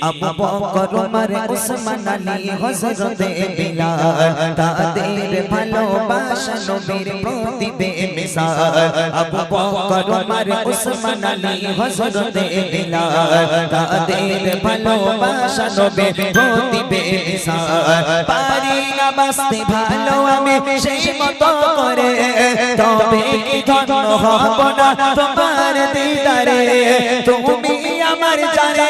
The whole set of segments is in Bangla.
চরণে আবু বকর উমর উসমান আলী হযরতে বিলাল তাদের ভালোবাসা নবীর প্রতি বেমিসাল আবু বকর উমর উসমান আলী হযরতে বিলাল তাদের ভালোবাসা নবীর প্রতি বেমিসাল পারি না বাঁচতে ভালো আমি সেই মতো করে তবে কি ধন্য হব না তোমার দিদারে তুমি আমার জানের জান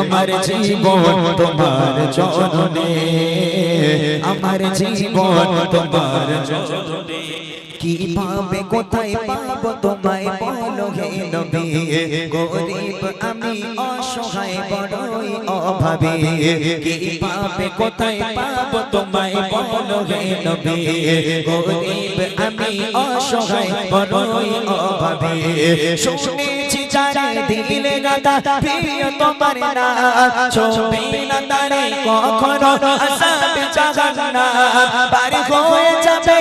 আমার জীবন তোমার চরণে আমার জীবন তোমার চরণে কীভাবে কোথায় পাবো তোমায় বলো হে নবী। গরিব আমি অসহায় বড়ই অভাবী। কীভাবে কোথায় পাবো তোমায় বলো হে নবী। গরিব আমি অসহায় বড়ই অভাবী। শুনেছি যারে দিলে গাদা প্রিয় তোমার না। ছবি না কখনো বাড়ি হয়ে যাবে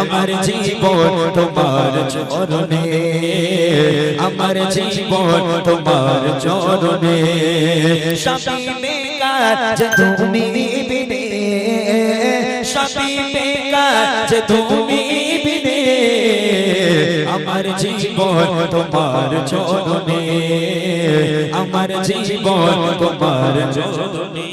আমার জীবন তোমার চরণে। আমার জীবন তোমার চরণে। তুমি বিনে কাজ তুমি বিনে, আমার জীবন তোমার চরণে আমার জীবন তোমার চরণে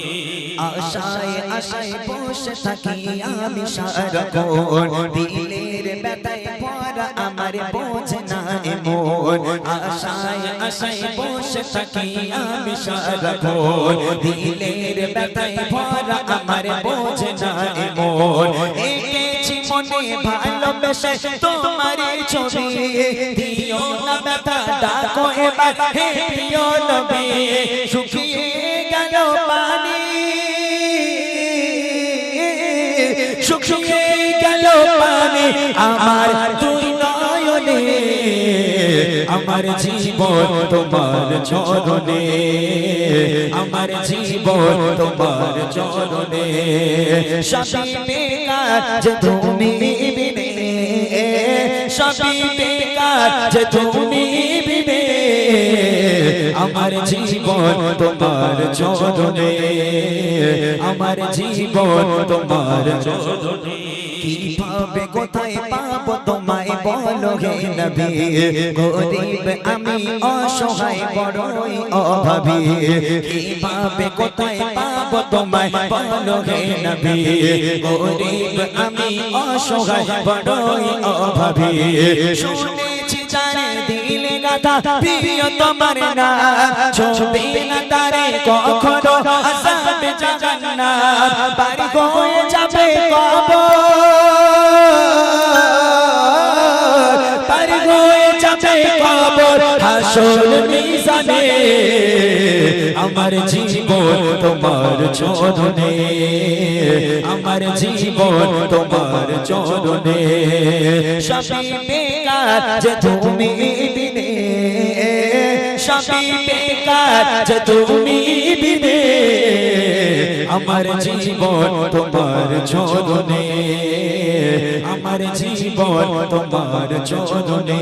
আশায় আশায় বসে থাকি আমি সারাক্ষণ, দিলের ব্যথায় ভরা আমার বোঝে না মন আশায় আশায় বসে থাকি আমি সারাক্ষণ দিলের ব্যথায় ভরা আমার বোঝে না মন এঁকেছি মনে ভালোবেসে তোমার ছবি দিও না ব্যথা ডাকো এবার হে প্রিয় নবী শুকিয়ে গেল পানি শুকিয়ে গেল পানি আমার দুই নয়নে আমার জীবন তোমার চরণে, আমার জীবন তোমার চরণে। সবই বেকার যে তুমি বিনে সবই বেকার যে তুমি বিনে, আমার জীবন তোমার চরণে, আমার জীবন তোমার চরণে। কীভাবে কোথায় পাবো তোমায়? বলো হে নবী গরিব আমি অসহায় বড়ই অভাবী। কীভাবে কোথায় পাবো তোমায়? বলো হে নবী গরিব আমি অসহায় বড়ই অভাবী। শুনেছি জানে দিলে গাথা প্রিয় তোমার না। ছবি না তারে কখনো আসাবে জান্নাত বাড়ি হয়ে যাবে কবর কবর হাসর মিজানে, আমার জীবন তোমার চরণে, আমার জীবন তোমার চরণে। যে তুমি যে তুমি বিনে, আমার জীবন তোমার চরণে, আমার জীবন তোমার চরণে।